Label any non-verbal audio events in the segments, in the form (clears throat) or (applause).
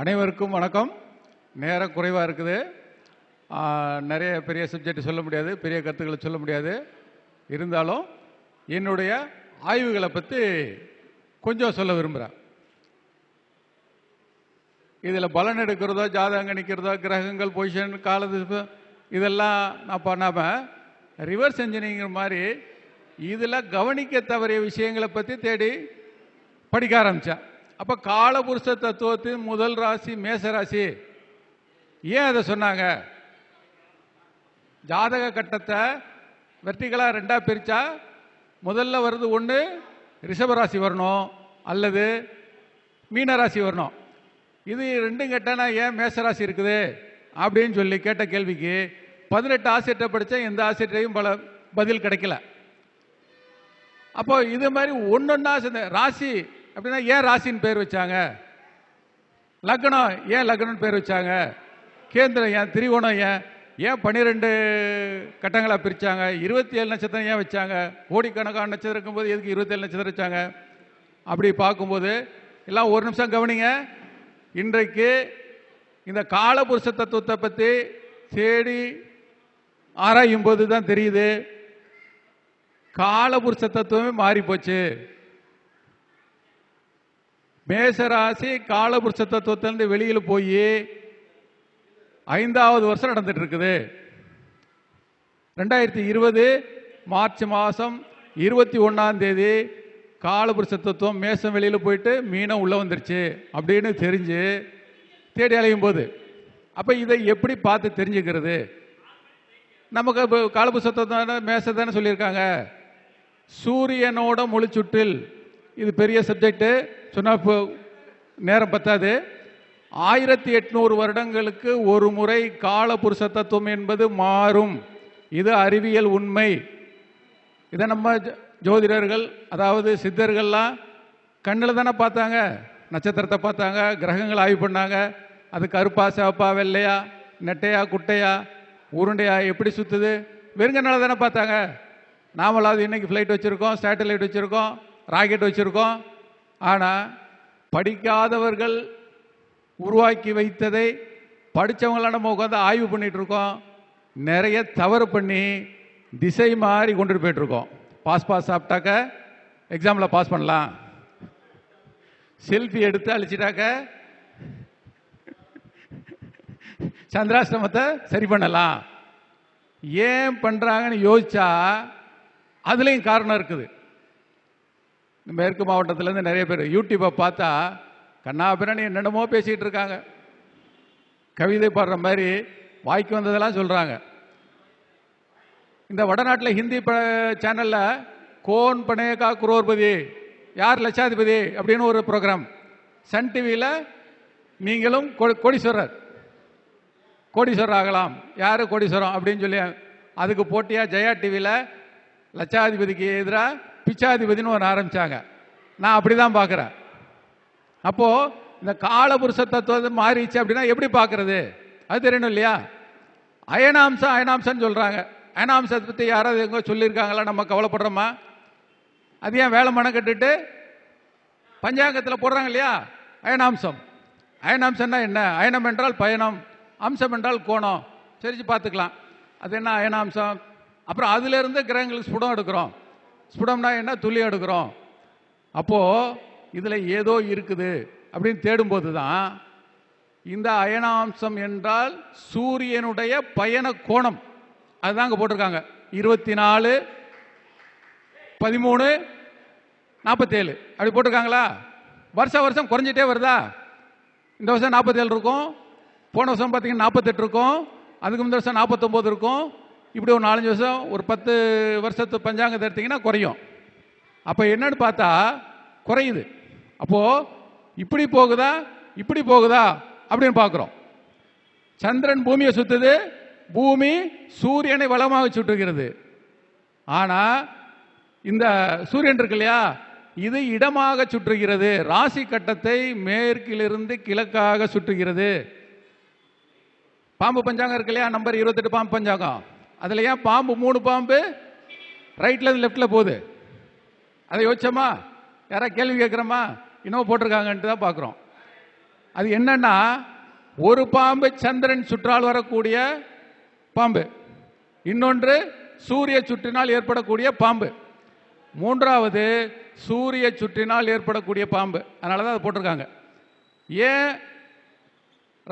அனைவருக்கும் வணக்கம். நேரம் குறைவாக இருக்குது. நிறைய பெரிய சப்ஜெக்ட் சொல்ல முடியாது பெரிய கருத்துக்களை சொல்ல முடியாது. இருந்தாலும் என்னுடைய ஆய்வுகளை பற்றி கொஞ்சம் சொல்ல விரும்புகிறேன் இதில் பலன் எடுக்கிறதோ ஜாதகம் கணிக்கிறதோ கிரகங்கள் பொசிஷன் காலது இதெல்லாம் நான் பண்ணாமல் ரிவர்ஸ் இன்ஜினியரிங் மாதிரி இதில் கவனிக்க தவறிய விஷயங்களை பற்றி தேடி படிக்க ஆரம்பித்தேன் அப்போ காலபுருஷ தத்துவத்தின் முதல் ராசி மேச ராசி. ஏன் அதை சொன்னாங்க? ஜாதக கட்டத்தை வெர்டிகலாக ரெண்டாக பிரித்தா முதல்ல வருது ஒன்று ரிஷபராசி வரணும் அல்லது மீனராசி வரணும். இது ரெண்டும் கேட்டானா ஏன் மேசராசி இருக்குது? அப்படின்னு சொல்லி கேட்ட கேள்விக்கு பதினெட்டு ஆசிரியர்கிட்ட படித்தா எந்த ஆசிரியரையும் பல பதில் கிடைக்கல. அப்போ இது மாதிரி ஒன்று ஒன்றா ராசி அப்படின்னா ஏன் ராசின்னு பேர் வச்சாங்க? லக்னம் ஏன் லக்னம்னு பேர் வச்சாங்க? கேந்திரம் ஏன் திரிகோணம் ஏன்? ஏன் பன்னிரெண்டு கட்டங்களாக பிரித்தாங்க இருபத்தி ஏழு நட்சத்திரம் ஏன் வச்சாங்க? கோடிக்கணக்கான நட்சத்திரம் இருக்கும்போது எதுக்கு இருபத்தேழு நட்சத்திரம் வச்சாங்க? அப்படி பார்க்கும்போது எல்லாம் ஒரு நிமிஷம் கவனிங்க. இன்றைக்கு இந்த காலபுருஷ தத்துவத்தை பற்றி தேடி ஆராயும் போது தான் தெரியுது. காலபுருஷ தத்துவமே மாறி போச்சு மேசராசி காலபுருஷ தத்துவத்திலிருந்து வெளியில் போய் ஐந்தாவது வருஷம் நடந்துட்டு இருக்குது. ரெண்டாயிரத்தி இருபது மார்ச் மாதம் இருபத்தி ஒன்றாம் தேதி காலபுருஷ தத்துவம் மேசம் வெளியில் போயிட்டு மீனம் உள்ளே வந்துருச்சு அப்படின்னு தெரிஞ்சு தேடி அலையும் போது. அப்போ இதை எப்படி பார்த்து தெரிஞ்சுக்கிறது? நமக்கு இப்போ காலபுருஷ தத்துவம் மேச தானே சொல்லியிருக்காங்க. சூரியனோட முழுச்சுற்றில் இது பெரிய சப்ஜெக்ட்டு சொன்னால் இப்போ நேரம் பத்தாது. ஆயிரத்தி எட்நூறு வருடங்களுக்கு ஒரு முறை காலபுருஷ தத்துவம் என்பது மாறும். இது அறிவியல் உண்மை. இதை நம்ம ஜோதிடர்கள் அதாவது சித்தர்கள்லாம் கண்ணில் தானே பார்த்தாங்க. நட்சத்திரத்தை பார்த்தாங்க கிரகங்களை ஆய்வு பண்ணாங்க. அது கருப்பா சிவப்பா வெள்ளையா நெட்டையா குட்டையா உருண்டையா எப்படி சுற்றுது வெறுங்கனால தானே பார்த்தாங்க. நாமளாவது இன்னைக்கு ஃப்ளைட் வச்சுருக்கோம் சேட்டலைட் வச்சுருக்கோம். ராக்கெட் வச்சுருக்கோம். ஆனால் படிக்காதவர்கள் உருவாக்கி வைத்ததை படித்தவங்களாம் நம்ம உட்காந்து ஆய்வு பண்ணிகிட்ருக்கோம் இருக்கோம். நிறைய தவறு பண்ணி திசை மாறி கொண்டுட்டு போயிட்டுருக்கோம் பாஸ் பாஸ் சாப்பிட்டாக்க எக்ஸாமில் பாஸ் பண்ணலாம். செல்ஃபி எடுத்து அழிச்சிட்டாக்க சந்திராஷ்டமத்தை சரி பண்ணலாம். ஏன் பண்ணுறாங்கன்னு யோசிச்சா அதுலேயும் காரணம் இருக்குது. இந்த மேற்கு மாவட்டத்திலேருந்து நிறைய பேர் யூடியூப்பை பார்த்தா கண்ணாபிரணி என்னென்னமோ பேசிகிட்டு இருக்காங்க. கவிதை பாடுற மாதிரி வாய்க்கு வந்ததெல்லாம் சொல்கிறாங்க இந்த வடநாட்டில் ஹிந்தி ப சேனலில் கோன் பனேகா குரோர்பதி யார் லட்சாதிபதி அப்படின்னு ஒரு ப்ரோக்ராம் சன் டிவியில் நீங்களும் கொ- கோடீஸ்வரர். கோடீஸ்வரர் ஆகலாம். யார் கோடீஸ்வரம் அப்படின்னு சொல்லி அதுக்கு போட்டியாக ஜெயா டிவியில் லட்சாதிபதிக்கு எதிராக பிச்சாதிபதினு ஒன்று ஆரம்பித்தாங்க நான் அப்படி தான் பார்க்குறேன் அப்போது இந்த காலபுருஷ தத்துவம் மாறிச்சு அப்படின்னா எப்படி பார்க்குறது அது தெரியணும் இல்லையா? அயனாம்சம் அயனாம்சம்னு சொல்கிறாங்க அயனாம்சத்தை பற்றி யாராவது எங்கோ சொல்லியிருக்காங்களா? நம்ம கவலைப்படுறோமா? அது ஏன் வேலை மனம் கட்டுட்டு? பஞ்சாங்கத்தில் போடுறாங்க இல்லையா? அயனாம்சம். அயனாம்சம்னா என்ன? அயனம் என்றால் பயணம் அம்சம் என்றால் கோணம். சரிச்சு பார்த்துக்கலாம். அது என்ன அயனாம்சம்? அப்புறம் அதுலேருந்து கிரகங்களுக்கு ஸ்புடம் எடுக்கிறோம். ஸ்புடம்னா என்ன? துளி எடுக்கிறோம். அப்போது இதில் ஏதோ இருக்குது அப்படின்னு தேடும்போது தான் இந்த அயனாம்சம் என்றால் சூரியனுடைய பயண கோணம். அதுதான் அங்கே போட்டிருக்காங்க. இருபத்தி நாலு பதிமூணு நாற்பத்தேழு அப்படி போட்டிருக்காங்களா? வருஷம் வருஷம் குறைஞ்சிட்டே வருதா? இந்த வருஷம் நாற்பத்தேழு இருக்கும். போன வருஷம் பார்த்தீங்கன்னா நாற்பத்தெட்டு இருக்கும். அதுக்கு முந்த வருஷம் நாற்பத்தொம்போது இருக்கும். இப்படி ஒரு நாலஞ்சு வருஷம் ஒரு பத்து வருஷத்து பஞ்சாங்கத்தை எடுத்தீங்கன்னா குறையும். அப்போ என்னன்னு பார்த்தா குறையுது. அப்போது இப்படி போகுதா இப்படி போகுதா அப்படின்னு பார்க்குறோம். சந்திரன் பூமியை சுற்றுது பூமி சூரியனை வளமாக சுற்றுகிறது. ஆனால் இந்த சூரியன் இருக்கு இல்லையா இது இடமாக சுற்றுகிறது. ராசி கட்டத்தை மேற்கிலிருந்து கிழக்காக சுற்றுகிறது. பாம்பு பஞ்சாங்கம் இருக்கு இல்லையா நம்பர் இருபத்தெட்டு பாம்பு பஞ்சாங்கம். அதில் ஏன் பாம்பு மூணு பாம்பு? ரைட்டில் இருந்து லெஃப்ட்ல போகுது. அதை யோசிச்சோமா? யாராவது கேள்வி கேட்குறோமா? இன்னும் போட்டிருக்காங்கன்ட்டு தான் பார்க்குறோம். அது என்னன்னா ஒரு பாம்பு சந்திரன் சுற்றால் வரக்கூடிய பாம்பு. இன்னொன்று சூரிய சுற்றினால் ஏற்படக்கூடிய பாம்பு. மூன்றாவது சூரிய சுற்றினால் ஏற்படக்கூடிய பாம்பு. அதனால தான் அதை போட்டிருக்காங்க. ஏன்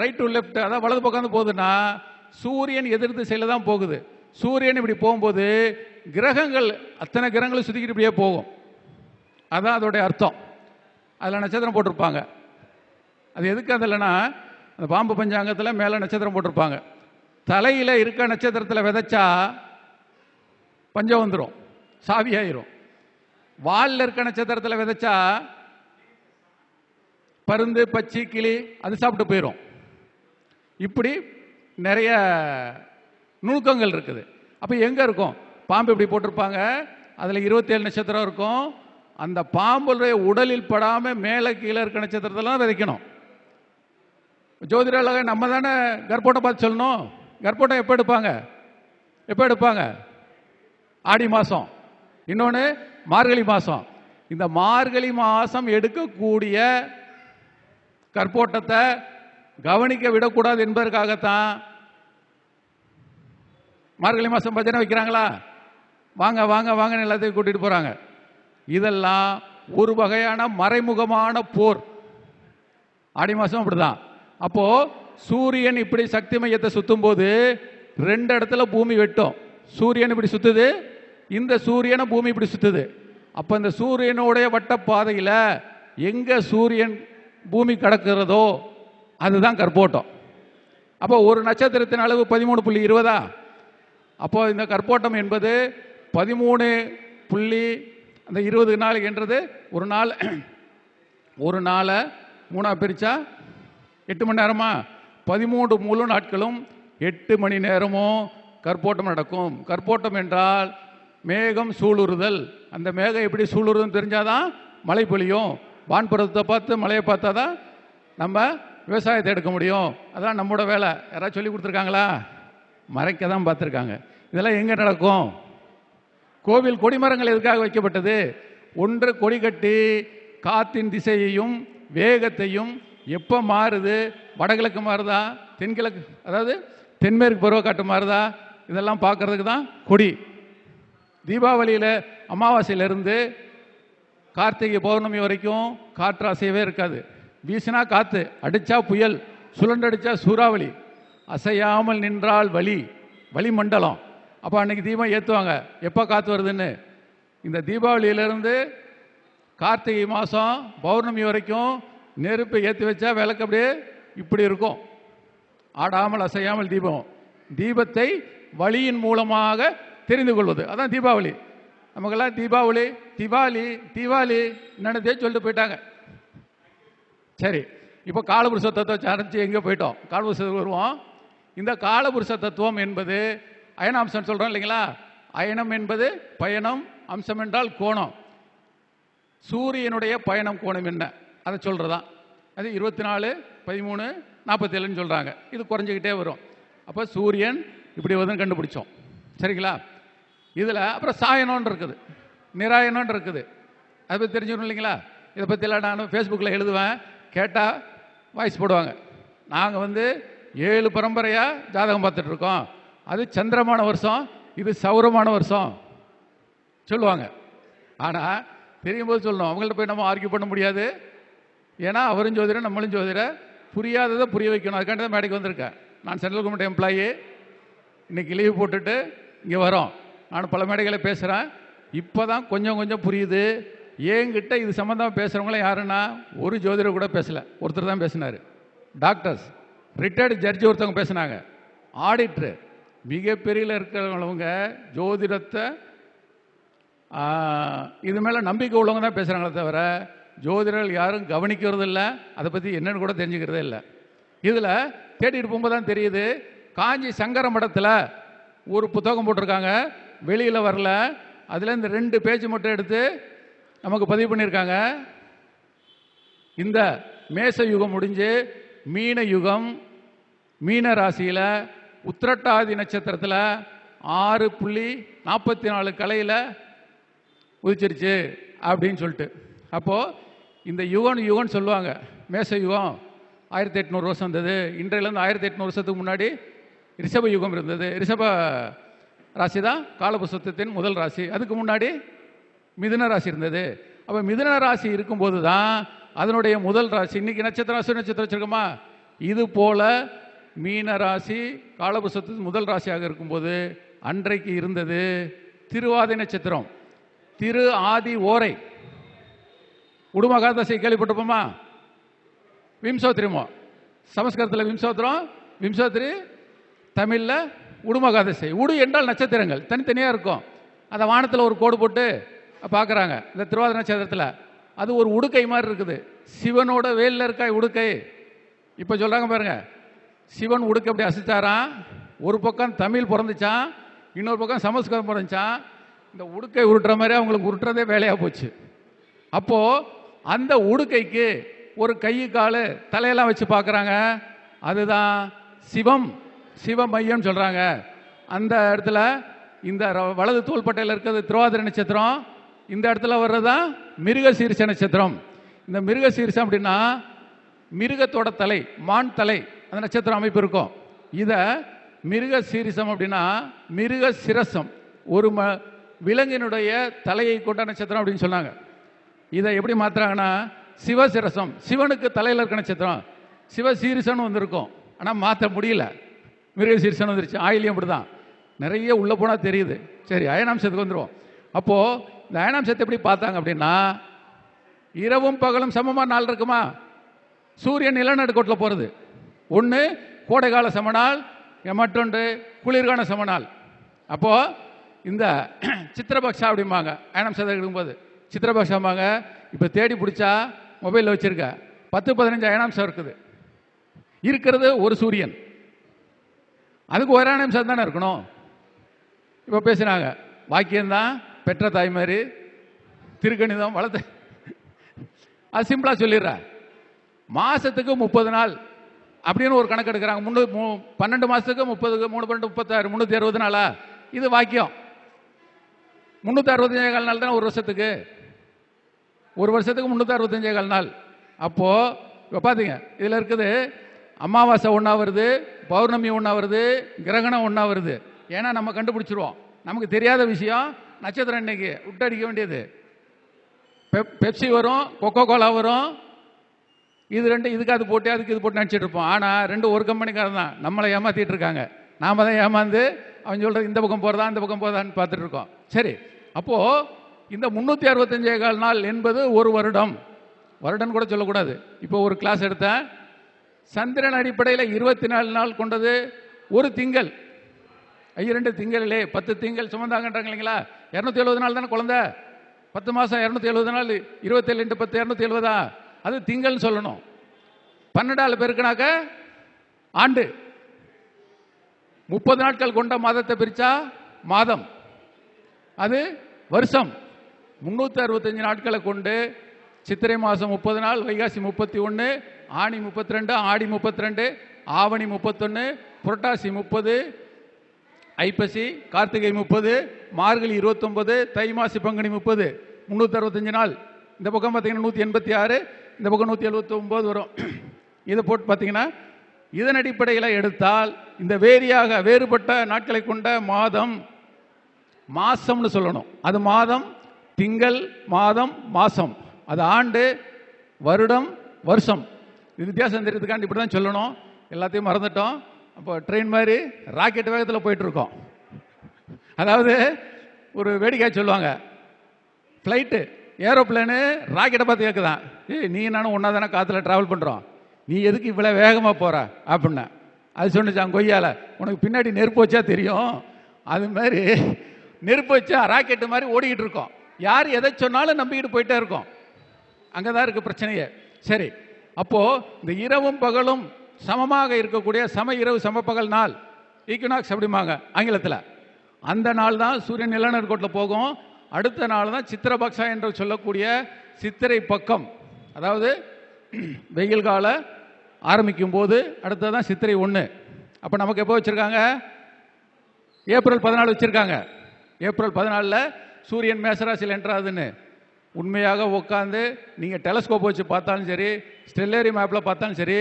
ரைட் டு லெஃப்ட் அதாவது வலது பக்கம் போகுதுன்னா சூரியன் எதிர் திசையில் தான் போகுது. சூரியன் இப்படி போகும்போது கிரகங்கள் அத்தனை கிரகங்களும் சுத்திக்கிட்டு இப்படியே போகும். அதான் அதோடைய அர்த்தம். அதில் நட்சத்திரம் போட்டிருப்பாங்க. அது எதுக்கு அதில்னா அந்த பாம்பு பஞ்சாங்கத்தில் மேலே நட்சத்திரம் போட்டிருப்பாங்க. தலையில் இருக்க நட்சத்திரத்தில் விதைச்சா பஞ்சம் வந்துடும் சாவியாயிரும் வாலில் இருக்க நட்சத்திரத்தில் விதைச்சா பருந்து பச்சி கிளி அது சாப்பிட்டு போயிடும் இப்படி நிறைய நுணுக்கங்கள் இருக்குது. அப்போ எங்கே இருக்கும்? பாம்பு இப்படி போட்டிருப்பாங்க? அதில் இருபத்தேழு நட்சத்திரம் இருக்கும். அந்த பாம்புடைய உடலில் படாமல் மேலே கீழே இருக்க நட்சத்திரத்தெல்லாம் விதைக்கணும். ஜோதிடலாக நம்ம தானே கர்ப்போட்டம் பார்த்து சொல்லணும். கர்ப்போட்டம் எப்போ எடுப்பாங்க? எப்போ எடுப்பாங்க? ஆடி மாதம் இன்னொன்று மார்கழி மாதம் இந்த மார்கழி மாதம் எடுக்கக்கூடிய கற்போட்டத்தை கவனிக்க விடக்கூடாது என்பதற்காகத்தான் மார்கழி மாதம் பஜனை வைக்கிறாங்களா? வாங்க வாங்க வாங்க எல்லாத்தையும் கூட்டிட்டு போறாங்க. இதெல்லாம் ஒரு வகையான மறைமுகமான போர். ஆடி மாதம் அப்படிதான். அப்போ சூரியன் இப்படி சக்தி மையத்தை சுத்தும் போது ரெண்டு இடத்துல பூமி வெட்டும். சூரியன் இப்படி சுத்துது இந்த சூரியனை பூமி இப்படி சுத்துது. அப்போ இந்த சூரியனுடைய வட்ட எங்கே எங்க சூரியன் பூமி கடக்கிறதோ அதுதான் கற்போட்டம் அப்போ ஒரு நட்சத்திரத்தின் அளவு பதிமூணு புள்ளி இருபதா? அப்போ இந்த கற்போட்டம் என்பது பதிமூணு புள்ளி அந்த இருபது நாள் என்றது ஒரு நாள் ஒரு நாளை மூணாக பிரித்தா எட்டு மணி நேரமா? பதிமூன்று முழு நாட்களும் எட்டு மணி நேரமும் கற்போட்டம் நடக்கும். கற்போட்டம் என்றால் மேகம் சூளுறுதல். அந்த மேகம் எப்படி சூளுறுதுன்னு தெரிஞ்சாதான் மழை பொழியும். வான்புறத்தை பார்த்து மழையை பார்த்தா தான் நம்ம விவசாயத்தை எடுக்க முடியும். அதான் நம்மளோட வேலை. யாராவது சொல்லி கொடுத்துருக்காங்களா? மறைக்க தான் பார்த்துருக்காங்க. இதெல்லாம் எங்கே நடக்கும்? கோவில் கொடிமரங்கள் எதுக்காக வைக்கப்பட்டது? ஒன்று கொடி கட்டி காத்தின் திசையையும் வேகத்தையும் எப்போ மாறுது? வடகிழக்கு மாறுதா? தென்கிழக்கு அதாவது தென்மேற்கு பருவக்காட்டு மாறுதா? இதெல்லாம் பார்க்கறதுக்கு தான் கொடி. தீபாவளியில் அமாவாசையிலேருந்து கார்த்திகை பௌர்ணமி வரைக்கும் காற்று அசையவே இருக்காது. வீசினா காற்று அடித்தா புயல் சுழண்டடிச்சா சூறாவளி. அசையாமல் நின்றால் வலி வளிமண்டலம் அப்போ அன்னைக்கு தீபம் ஏற்றுவாங்க எப்போ காற்று வருதுன்னு? இந்த தீபாவளியிலேருந்து கார்த்திகை மாதம் பௌர்ணமி வரைக்கும் நெருப்பை ஏற்றி வச்சா விளக்கு அப்படியே இப்படி இருக்கும். ஆடாமல் அசையாமல் தீபம். தீபத்தை வழியின் மூலமாக தெரிந்து கொள்வது. அதான் தீபாவளி. நமக்கெல்லாம் தீபாவளி திவாலி தீபாவளி என்னென்னதே சொல்லிட்டு போயிட்டாங்க. சரி இப்போ காலபுருஷ தத்துவத்தை ஆரம்பிச்சு எங்கே போயிட்டோம்? காலபுருஷத்துக்கு வருவோம். இந்த காலபுருஷ தத்துவம் என்பது அயன அம்சம் சொல்கிறோம் இல்லைங்களா? அயனம் என்பது பயணம் அம்சம் என்றால் கோணம். சூரியனுடைய பயணம் கோணம் என்ன? அதை சொல்கிறதான் அது இருபத்தி நாலு பதிமூணு நாற்பத்தேழுன்னு சொல்கிறாங்க இது குறைஞ்சிக்கிட்டே வரும். அப்போ சூரியன் இப்படி வந்து கண்டுபிடிச்சோம். சரிங்களா? இதில் அப்புறம் சாயனம்னு இருக்குது. நிராயணம்னு இருக்குது. அதை பற்றி தெரிஞ்சுக்கணும் இல்லைங்களா? இதை பற்றிலாம் நான் ஃபேஸ்புக்கில் எழுதுவேன். கேட்டால் வாய்ஸ் போடுவாங்க. நாங்கள் வந்து ஏழு பரம்பரையாக ஜாதகம் பார்த்துட்டு இருக்கோம். அது சந்திரமான வருஷம் இது சௌரமான வருஷம். சொல்லுவாங்க. ஆனால் தெரியும் போது சொல்லணும். அவங்கள்ட்ட போய் நம்ம ஆர்கியூ பண்ண முடியாது. ஏன்னா அவரும் ஜோதிடர் நம்மளும் ஜோதிடர். புரியாததை புரிய வைக்கணும். அதுக்காண்டி தான் மேடைக்கு வந்திருக்கேன். நான் சென்ட்ரல் கவர்மெண்ட் எம்ப்ளாயி இன்னைக்கு லீவு போட்டுட்டு இங்கே வரோம். நான் பல மேடைகளை பேசுகிறேன் இப்போ தான் கொஞ்சம் கொஞ்சம் புரியுது. என்கிட்ட இது சம்மந்தமாக பேசுகிறவங்களாம் யாருன்னா ஒரு ஜோதிடர் கூட பேசலை. ஒருத்தர் தான் பேசினார். டாக்டர்ஸ் ரிட்டையர்டு ஜட்ஜி ஒருத்தவங்க பேசினாங்க. ஆடிட்ரு மிகப்பெரியில் இருக்கிறவங்க ஜோதிடத்தை இது மேலே நம்பிக்கை உள்ளவங்க தான் பேசுகிறாங்களே தவிர ஜோதிடர்கள் யாரும் கவனிக்கிறது இல்லை அதை பற்றி என்னன்னு கூட தெரிஞ்சுக்கிறதே இல்லை. இதில் தேடிட்டு போகும்போது தான் தெரியுது காஞ்சி சங்கர மடத்தில் ஒரு புத்தகம் போட்டிருக்காங்க. வெளியில் வரல. அதில் இந்த ரெண்டு பேஜ் மட்டும் எடுத்து நமக்கு பதிவு பண்ணியிருக்காங்க. இந்த மேச யுகம் முடிஞ்சு மீன யுகம் மீன ராசியில் உத்திரட்டாதி நட்சத்திரத்தில் ஆறு புள்ளி நாற்பத்தி நாலு கலையில் உதிச்சிருச்சு அப்படின்னு சொல்லிட்டு. அப்போது இந்த யுகன் யுகன் சொல்லுவாங்க. மேச யுகம் ஆயிரத்தி எட்நூறு வருஷம் இருந்தது இன்றையிலேருந்து ஆயிரத்தி எட்நூறு வருஷத்துக்கு முன்னாடி ரிஷப யுகம் இருந்தது. ரிஷப ராசி தான் காலபுஸ்தத்தின் முதல் ராசி. அதுக்கு முன்னாடி மிதுன ராசி இருந்தது. அப்போ மிதுன ராசி இருக்கும்போது தான் அதனுடைய முதல் ராசி. இன்னைக்கு நட்சத்திரம் அசு நட்சத்திரம் வச்சுருக்கோமா? இது போல மீன ராசி காலபுஷத்து முதல் ராசியாக இருக்கும்போது அன்றைக்கு இருந்தது திருவாதி நட்சத்திரம். திரு ஆதி ஓரை. உடுமகாதசை கேள்விப்பட்டிருப்போமா? விம்சோத்திரிமோ. சமஸ்கிருதத்தில் விம்சோத்திரம் விம்சோத்திரி தமிழில் உடுமகாதசை. உடு என்றால் நட்சத்திரங்கள் தனித்தனியாக இருக்கும். அதை வானத்தில் ஒரு கோடு போட்டு பார்க்குறாங்க இந்த திருவாதிரை நட்சத்திரத்தில். அது ஒரு உடுக்கை மாதிரி இருக்குது. சிவனோட வேலில் இருக்கா உடுக்கை? இப்போ சொல்கிறாங்க பாருங்கள் சிவன் உடுக்கை அப்படி அசைச்சாராம்? ஒரு பக்கம் தமிழ் பிறந்துச்சான் இன்னொரு பக்கம் சமஸ்கிருதம் பிறந்துச்சான் இந்த உடுக்கை உருட்டுற மாதிரி அவங்களுக்கு உருட்டுறதே வேலையாக போச்சு. அப்போது அந்த உடுக்கைக்கு ஒரு கை கால் தலையெல்லாம் வச்சு பார்க்குறாங்க. அதுதான் சிவம் சிவ மையம் சொல்கிறாங்க அந்த இடத்துல இந்த ர- வலது தோள்பட்டையில் இருக்கிறது திருவாதிரை நட்சத்திரம் இந்த இடத்துல வர்றது மிருக மிருகசீரிச நட்சத்திரம். இந்த மிருகசீரிசம் அப்படின்னா மிருகத்தோட தலை மான் தலை அந்த நட்சத்திர அமைப்பு இருக்கும். இதை மிருக சீரிசம் அப்படின்னா மிருக சிரசம் ஒரு ம விலங்கினுடைய தலையை கொண்ட நட்சத்திரம் அப்படின்னு சொன்னாங்க. இதை எப்படி மாற்றுறாங்கன்னா சிவசிரசம். சிவனுக்கு தலையில் இருக்க நட்சத்திரம். சிவசீரிசன் வந்திருக்கும். ஆனால் மாற்ற முடியல. மிருகசீரிசன் வந்துருச்சு. ஆயிலியம் அப்படி தான் நிறைய உள்ளே போனால் தெரியுது. சரி அயனாம்சத்துக்கு வந்துடுவோம் அப்போது இந்த அயனாம்சத்தை எப்படி பார்த்தாங்க அப்படின்னா இரவும் பகலும் சமமாக நாள் இருக்குமா? சூரியன் நிலநடுக்கோட்டில் போகிறது ஒன்று கோடைக்கால சமநாள் மற்றொன்று குளிர்கால சமநாள் அப்போது இந்த (clears throat) சித்திரபக்ஷா அப்படிம்பாங்க. அயனம் சதம் எடுக்கும்போது சித்திரபக்ஷாம்பாங்க இப்போ தேடி பிடிச்சா மொபைலில் வச்சுருக்க. பத்து பதினஞ்சு அயனாம்சம் இருக்குது. இருக்கிறது ஒரு சூரியன். அதுக்கு ஒரு அயனாம்சம் தானே இருக்கணும்? இப்போ பேசுனாங்க வாக்கியம்தான் பெற்ற தாய் மாதிரி திருக்கணிதம் வளர்த்த. அது சிம்பிளாக சொல்லிடுறேன். மாதத்துக்கு முப்பது நாள். அப்படின்னு ஒரு கணக்கு எடுக்கிறாங்க. முன்னூ மூ- பன்னெண்டு மாதத்துக்கு முப்பதுக்கு மூணு பன்னெண்டு முப்பத்தாறு முந்நூற்றி அறுபது நாளா? இது வாக்கியம். முந்நூற்றி அறுபத்தஞ்சே கால் நாள் தான் ஒரு வருஷத்துக்கு? ஒரு வருஷத்துக்கு முந்நூற்றி அறுபத்தஞ்சே கால் நாள். அப்போது இப்போ பார்த்தீங்க இதில் இருக்குது அமாவாசை ஒன்றா வருது பௌர்ணமி ஒன்றா வருது கிரகணம் ஒன்றா வருது. ஏன்னா நம்ம கண்டுபிடிச்சிருவோம். நமக்கு தெரியாத விஷயம் நட்சத்திரம் இன்னைக்கு விட்டடிக்க வேண்டியது. பெப் பெப்சி வரும் கொக்கோ கோலா வரும் இது ரெண்டு இதுக்கு அது போட்டு அதுக்கு இது போட்டு நினச்சிட்டு இருப்போம். ஆனால் ரெண்டு ஒரு கம்பெனிக்காரன் தான். நம்மளை ஏமாத்திட்டு இருக்காங்க. நாம தான் ஏமாந்து அவன் சொல்கிறது இந்த பக்கம் போகிறதா இந்த பக்கம் போகிறதான்னு பார்த்துட்டு இருக்கோம். சரி அப்போது இந்த முந்நூற்றி அறுபத்தஞ்சே கால் நாள் என்பது ஒரு வருடம். வருடம் கூட சொல்லக்கூடாது. இப்போ ஒரு கிளாஸ் எடுத்தேன். சந்திரன் அடிப்படையில் இருபத்தி நாலு நாள் கொண்டது ஒரு திங்கள். இரண்டு திங்களிலே பத்து திங்கள் சுமந்தாங்கன்றாங்க இல்லைங்களா? இரநூத்தி எழுபது நாள் தானே குழந்த? பத்து மாதம் இரநூத்தி எழுபது நாள். இருபத்தேழு இன்ட்டு பத்து இரநூத்தி எழுபதா? அது திங்கள்னு சொல்லணும். பன்னெண்டால் பெருக்கினாக்க ஆண்டு. முப்பது நாட்கள் கொண்ட மாதத்தை பிரிச்சா மாதம். அது வருஷம். முந்நூற்றி அறுபத்தஞ்சு நாட்களை கொண்டு சித்திரை மாதம் முப்பது நாள் வைகாசி முப்பத்தி ஒன்று ஆணி முப்பத்தி ரெண்டு ஆடி முப்பத்தி ரெண்டு ஆவணி முப்பத்தொன்று புரட்டாசி முப்பது ஐப்பசி கார்த்திகை முப்பது மார்கழி இருபத்தொன்பது தை மாசி பங்குனி முப்பது. முந்நூற்றி அறுபத்தஞ்சு நாள். இந்த பக்கம் பார்த்தீங்கன்னா நூற்றி எண்பத்தி ஆறு இந்த பக்கம் நூற்றி எழுபத்தொம்போது வரும். இதை போட்டு பார்த்தீங்கன்னா இதன் அடிப்படையில் எடுத்தால் இந்த வேரியாக வேறுபட்ட நாட்களை கொண்ட மாதம் மாதம்னு சொல்லணும். அது மாதம் திங்கள் மாதம் மாதம் அது ஆண்டு வருடம் வருஷம். இது வித்தியாசம் தெரியறதுக்காண்டி இப்படி தான் சொல்லணும். எல்லாத்தையும் மறந்துட்டோம். அப்போ ட்ரெயின் மாதிரி ராக்கெட் வேகத்தில் போயிட்டுருக்கோம். அதாவது ஒரு வேடிக்கையாக சொல்லுவாங்க. ஃப்ளைட்டு ஏரோப்ளேனு ராக்கெட்டை பார்த்து கேட்குதான் ஏய் நீ நானும் ஒன்றா தானே காற்றுல ட்ராவல் பண்ணுறோம் நீ எதுக்கு இவ்வளோ வேகமாக போகிற அப்படின்ன. அது சொன்னிச்சான் கொய்யால உனக்கு பின்னாடி நெருப்பு வச்சா தெரியும். அது மாதிரி நெருப்பு வச்சா ராக்கெட்டு மாதிரி ஓடிக்கிட்டு இருக்கோம். யார் எதை சொன்னாலும் நம்பிக்கிட்டு போயிட்டே இருக்கோம். அங்கே தான் இருக்குது பிரச்சனையே. சரி அப்போது இந்த இரவும் பகலும் சமமாக இருக்கக்கூடிய சம இரவு சம பகல் நாள் ஈக்குனாக்ஸ் அப்படிம்பாங்க ஆங்கிலத்தில். அந்த நாள் தான் சூரியன் நிலநடுக்கோட்டில் போகும் அடுத்த நாள் தான் சித்திரபக்ஷா என்று சொல்லக்கூடிய சித்திரை பக்கம். அதாவது வெயில் கால ஆரம்பிக்கும் போது அடுத்ததான் சித்திரை ஒன்று அப்போ நமக்கு எப்போ வச்சுருக்காங்க? ஏப்ரல் பதினாலு வச்சுருக்காங்க. ஏப்ரல் பதினாலில் சூரியன் மேசராசியில் என்றாதுன்னு. உண்மையாக உட்காந்து நீங்கள் டெலஸ்கோப் வச்சு பார்த்தாலும் சரி ஸ்டெல்லரி மேப்பில் பார்த்தாலும் சரி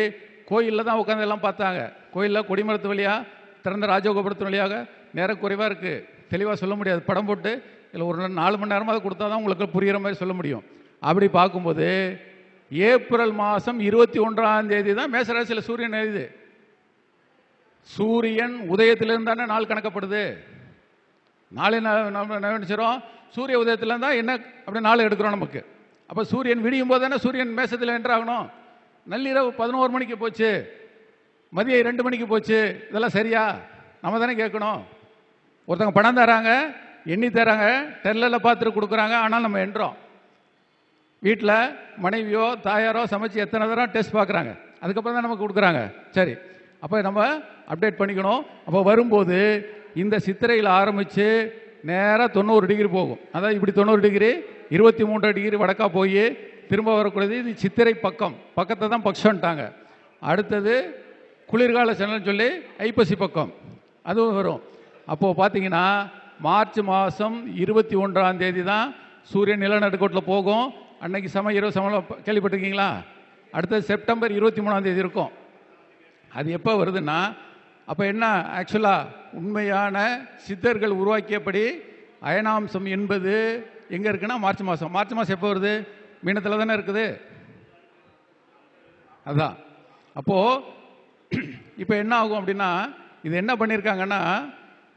கோயிலில் தான் உட்காந்து எல்லாம் பார்த்தாங்க. கோயிலில் கொடிமரத்து வழியாக திறந்த ராஜகோபுரத்து வழியாக நேரம் குறைவாக இருக்குது தெளிவாக சொல்ல முடியாது. படம் போட்டு இல்லை ஒரு நாலு மணி நேரமாவது கொடுத்தா தான் உங்களுக்கு புரிகிற மாதிரி சொல்ல முடியும். அப்படி பார்க்கும்போது ஏப்ரல் மாதம் இருபத்தி ஒன்றாம் தேதி தான் மேசராசியில் சூரியன் எழுது. சூரியன் உதயத்திலிருந்து தானே நாள் கணக்கப்படுது. நாளை நா- நம்ம என்ன சூரிய உதயத்தில் தான் என்ன அப்படி நாள் எடுக்கிறோம் நமக்கு. அப்போ சூரியன் விடியும் போது தானே சூரியன் மேசத்தில் என்றாகணும் நள்ளிரவு பதினோரு மணிக்கு போச்சு. மதியம் ரெண்டு மணிக்கு போச்சு. இதெல்லாம் சரியா? நம்ம தானே கேட்கணும். ஒருத்தவங்க பணம் தராங்க. எண்ணி தராங்க டெல்லில் பார்த்துட்டு கொடுக்குறாங்க ஆனால் நம்ம எண்றோம் வீட்டில் மனைவியோ தாயாரோ சமைச்சு எத்தனை தடவை டெஸ்ட் பார்க்குறாங்க அதுக்கப்புறம் தான் நமக்கு கொடுக்குறாங்க. சரி அப்போ நம்ம அப்டேட் பண்ணிக்கணும். அப்போ வரும்போது இந்த சித்திரையில் ஆரம்பித்து நேராக தொண்ணூறு டிகிரி போகும். அதாவது இப்படி தொண்ணூறு டிகிரி இருபத்தி மூன்று டிகிரி வடக்கா போய் திரும்ப வரக்கூடியது இது சித்திரை பக்கம். பக்கத்தை தான் பக்ஷன்ட்டாங்க அடுத்தது குளிர்கால சனல்னு சொல்லி ஐப்பசி பக்கம். அதுவும் வரும். அப்போது பார்த்தீங்கன்னா மார்ச் மாதம் இருபத்தி ஒன்றாம் தேதி தான் சூரியன் நிலநடுக்கோட்டில் போகும். அன்னைக்கு சம இரவு சமலம் கேள்விப்பட்டிருக்கீங்களா? அடுத்தது செப்டம்பர் இருபத்தி மூணாம் தேதி இருக்கும். அது எப்போ வருதுன்னா அப்போ என்ன ஆக்சுவலாக உண்மையான சித்தர்கள் உருவாக்கியபடி அயனாம்சம் என்பது எங்கே இருக்குன்னா மார்ச் மாதம் மார்ச் மாதம் எப்போ வருது? மீனத்தில் தானே இருக்குது. அதுதான் அப்போது இப்போ என்ன ஆகும் அப்படின்னா இது என்ன பண்ணியிருக்காங்கன்னா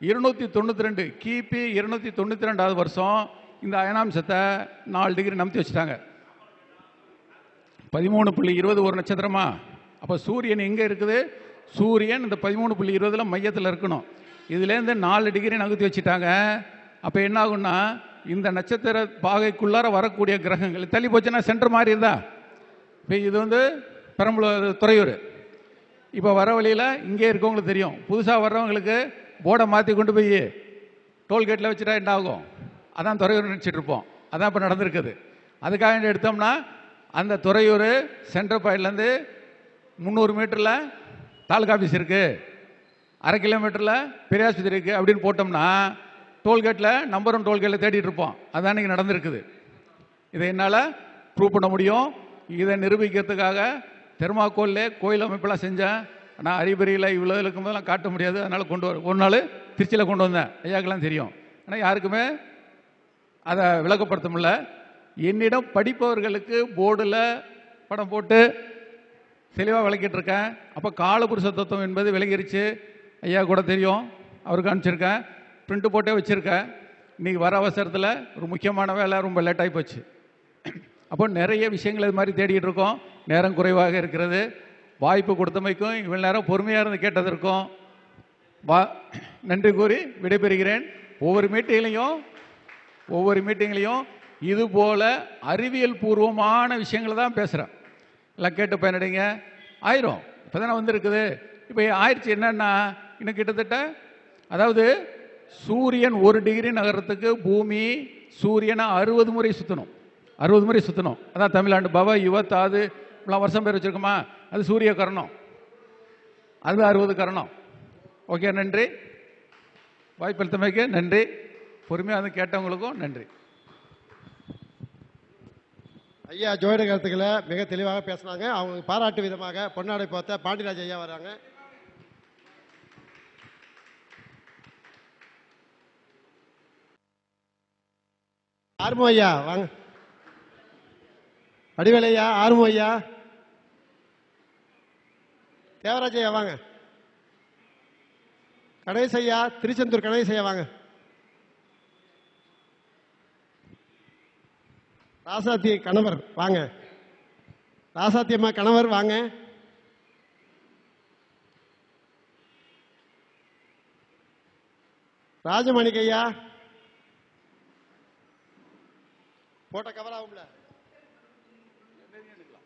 இருநூற்றி தொண்ணூற்றி ரெண்டு கிபி இருநூற்றி தொண்ணூற்றி ரெண்டாவது வருஷம் இந்த அயனாம்சத்தை நாலு டிகிரி நம்பி வச்சுட்டாங்க. பதிமூணு புள்ளி இருபது ஒரு நட்சத்திரமா? அப்போ சூரியன் எங்கே இருக்குது? சூரியன் இந்த பதிமூணு புள்ளி இருபதில் மையத்தில் இருக்கணும். இதுலேருந்து நாலு டிகிரி நகர்த்தி வச்சுட்டாங்க. அப்போ என்ன ஆகும்னா இந்த நட்சத்திர பாகைக்குள்ளார வரக்கூடிய கிரகங்கள் தள்ளி போச்சுன்னா சென்டர் மாதிரி இருந்தா? இப்போ இது வந்து பெரம்பலூர் துறையூர். இப்போ வர வழியில் இங்கே இருக்கவங்களுக்கு தெரியும். புதுசாக வர்றவங்களுக்கு போர்டை மாற்றி கொண்டு போய் டோல்கேட்டில் வச்சுட்டா என்ன ஆகும்? அதான் துறையூர் நினச்சிட்டு இருப்போம். அதான் இப்போ நடந்திருக்குது. அதுக்காக வேண்டி எடுத்தோம்னா அந்த துறையூர் சென்ட்ரல் பாயிண்ட்லேருந்து முந்நூறு மீட்டரில் தாலுகா ஆஃபீஸ் இருக்குது அரை கிலோமீட்டரில் பெரியாஸ்பத்திரி இருக்குது அப்படின்னு போட்டோம்னா டோல்கேட்டில் நம்பர் ஒன் டோல்கேட்டில் தேடிட்டு இருப்போம். அதான் இன்னைக்கு நடந்திருக்குது. இதை என்னால் ப்ரூவ் பண்ண முடியும். இதை நிரூபிக்கிறதுக்காக தெர்மாக்கோல்லே கோயில் அமைப்பெல்லாம் செஞ்சேன் ஆனால் அரிபரியில் இவ்வளோ இருக்கும்போதெல்லாம் காட்ட முடியாது. அதனால் கொண்டு வர ஒரு நாள் திருச்சியில் கொண்டு வந்தேன். ஐயாக்கெல்லாம் தெரியும். ஆனால் யாருக்குமே அதை விளக்கப்படுத்த முடியல. என்னிடம் படிப்பவர்களுக்கு போர்டில் படம் போட்டு தெளிவாக விளக்கிட்டு இருக்கேன் அப்போ காலபுருஷ தத்துவம் என்பது விளங்கிருச்சு. ஐயா கூட தெரியும். அவருக்கு அனுப்பிச்சிருக்கேன். பிரிண்ட் போட்டே வச்சுருக்கேன். இன்றைக்கி வர அவசரத்தில் ஒரு முக்கியமான வேலை ரொம்ப லேட்டாகி போச்சு. அப்போ நிறைய விஷயங்கள் இது மாதிரி தேடிகிட்டு இருக்கோம். நேரம் குறைவாக இருக்கிறது. வாய்ப்பு கொடுத்தமைக்கும் இவ்வளவு நேரம் பொறுமையாக இருந்து கேட்டதற்கும் வா நன்றி கூறி விடைபெறுகிறேன். ஒவ்வொரு மீட்டிங்லையும் ஒவ்வொரு மீட்டிங்லையும் இது போல அறிவியல் பூர்வமான விஷயங்களை தான் பேசுகிறேன் எல்லாம் கேட்டு பயனடைங்க. ஆயிரும். இப்போ தானே வந்திருக்குது. இப்போ ஆயிடுச்சு என்னன்னா இன்னும் கிட்டத்தட்ட அதாவது சூரியன் ஒரு டிகிரி நகரத்துக்கு பூமி சூரியனை அறுபது முறை சுற்றணும் அறுபது முறை சுற்றணும் அதான் தமிழ்நாடு பவ யுவ தாது இவ்வளோ வருஷம் பேர் வச்சுருக்கோமா? அது சூரிய கரணம். அது அறுபது கரணம். ஓகே நன்றி. வாய்ப்பளித்தமைக்கு நன்றி. பொறுமையாக வந்து கேட்டவங்களுக்கும் நன்றி. ஐயா ஜோதிட கருத்துக்களை மிக தெளிவாக பேசினாங்க. அவங்க பாராட்டு விதமாக பொன்னாடை பார்த்த பாண்டியராஜ் ஐயா வராங்க. ஆர்மோ ஐயா வாங்க. வடிவேலு ஆர்மோ ஐயா. தேவராஜ் ஐயா வாங்க. கணேஷ் ஐயா திருச்செந்தூர் கணேஷ் ஐயா வாங்க. ராசாத்தி கணவர் வாங்க. ராசாத்தி அம்மா கணவர் வாங்க. ராஜமணிக்கு ஐயா. போட்ட கவர் ஆகும்ல.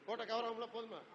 போட்ட கவர் ஆகும்ல போதுமா?